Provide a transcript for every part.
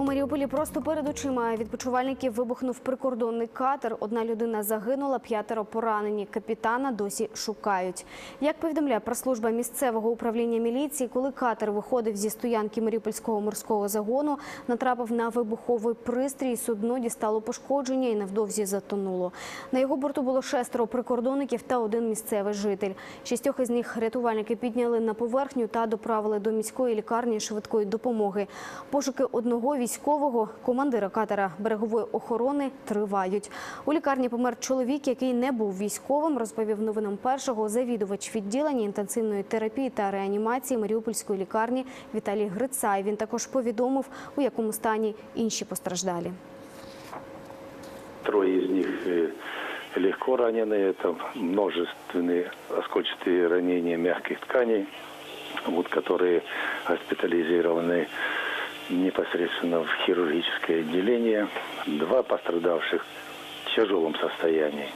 У Маріуполі просто перед очима відпочивальників вибухнув прикордонний катер. Одна людина загинула, п'ятеро поранені. Капітана досі шукають. Як повідомляє прес-служба місцевого управління міліції, коли катер виходив зі стоянки Маріупольського морського загону, натрапив на вибуховий пристрій. Судно дістало пошкодження і невдовзі затонуло. На його борту було шестеро прикордонників та один місцевий житель. Шістьох із них рятувальники підняли на поверхню та доправили до міської лікарні швидкої допомоги. Пошуки одного військового командира катера берегової охорони тривають. У лікарні помер чоловік, який не був військовим, розповів новинам першого завідувач відділення інтенсивної терапії та реанімації Маріупольської лікарні Віталій Грицай. Він також повідомив, у якому стані інші постраждалі. Трое из них э, легко ранены, это множественные оскольчатые ранения мягких тканей, вот, которые госпитализированы Непосредственно в хирургическое отделение. Два пострадавших в тяжелом состоянии.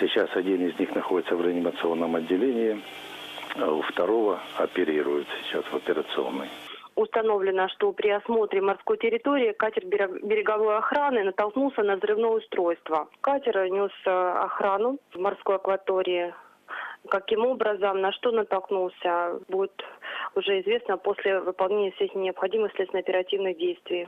Сейчас один из них находится в реанимационном отделении, а у второго оперируют сейчас в операционной. Установлено, что при осмотре морской территории катер берег- береговой охраны натолкнулся на взрывное устройство. Катер нес э, охрану в морской акватории. Каким образом, на что натолкнулся, будет уже известно после выполнения всех необходимых следственно-оперативных действий.